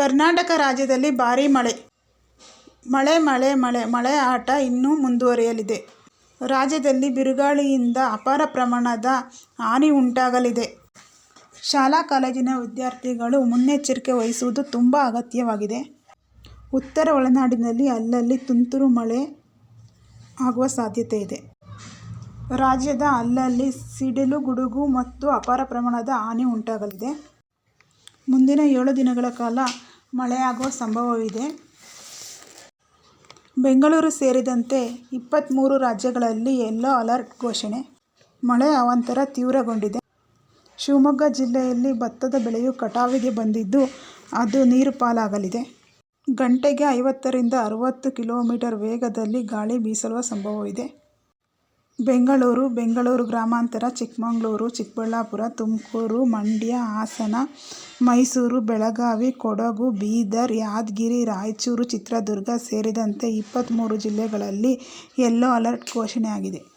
ಕರ್ನಾಟಕ ರಾಜ್ಯದಲ್ಲಿ ಭಾರಿ ಮಳೆ ಮಳೆ ಮಳೆ ಮಳೆ ಮಳೆ ಆಟ ಇನ್ನೂ ಮುಂದುವರಿಯಲಿದೆ. ರಾಜ್ಯದಲ್ಲಿ ಬಿರುಗಾಳಿಯಿಂದ ಅಪಾರ ಪ್ರಮಾಣದ ಹಾನಿ ಉಂಟಾಗಲಿದೆ. ಶಾಲಾ ಕಾಲೇಜಿನ ವಿದ್ಯಾರ್ಥಿಗಳು ಮುನ್ನೆಚ್ಚರಿಕೆ ವಹಿಸುವುದು ತುಂಬ ಅಗತ್ಯವಾಗಿದೆ. ಉತ್ತರ ಒಳನಾಡಿನಲ್ಲಿ ಅಲ್ಲಲ್ಲಿ ತುಂತುರು ಮಳೆ ಆಗುವ ಸಾಧ್ಯತೆ ಇದೆ. ರಾಜ್ಯದ ಅಲ್ಲಲ್ಲಿ ಸಿಡಿಲು, ಗುಡುಗು ಮತ್ತು ಅಪಾರ ಪ್ರಮಾಣದ ಹಾನಿ ಉಂಟಾಗಲಿದೆ. ಮುಂದಿನ ಏಳು ದಿನಗಳ ಕಾಲ ಮಳೆಯಾಗುವ ಸಂಭವವಿದೆ. ಬೆಂಗಳೂರು ಸೇರಿದಂತೆ ಇಪ್ಪತ್ಮೂರು ರಾಜ್ಯಗಳಲ್ಲಿ ಯೆಲ್ಲೋ ಅಲರ್ಟ್ ಘೋಷಣೆ. ಮಳೆ ಅವಾಂತರ ತೀವ್ರಗೊಂಡಿದೆ. ಶಿವಮೊಗ್ಗ ಜಿಲ್ಲೆಯಲ್ಲಿ ಭತ್ತದ ಬೆಳೆಯು ಕಟಾವಿಗೆ ಬಂದಿದ್ದು, ಅದು ನೀರು ಪಾಲಾಗಲಿದೆ. ಗಂಟೆಗೆ ಐವತ್ತರಿಂದ ಅರವತ್ತು ಕಿಲೋಮೀಟರ್ ವೇಗದಲ್ಲಿ ಗಾಳಿ ಬೀಸುವ ಸಂಭವವಿದೆ. ಬೆಂಗಳೂರು, ಬೆಂಗಳೂರು ಗ್ರಾಮಾಂತರ, ಚಿಕ್ಕಮಗಳೂರು, ಚಿಕ್ಕಬಳ್ಳಾಪುರ, ತುಮಕೂರು, ಮಂಡ್ಯ, ಹಾಸನ, ಮೈಸೂರು, ಬೆಳಗಾವಿ, ಕೊಡಗು, ಬೀದರ್, ಯಾದಗಿರಿ, ರಾಯಚೂರು, ಚಿತ್ರದುರ್ಗ ಸೇರಿದಂತೆ ಇಪ್ಪತ್ತ್ಮೂರು ಜಿಲ್ಲೆಗಳಲ್ಲಿ ಯೆಲ್ಲೋ ಅಲರ್ಟ್ ಘೋಷಣೆಯಾಗಿದೆ.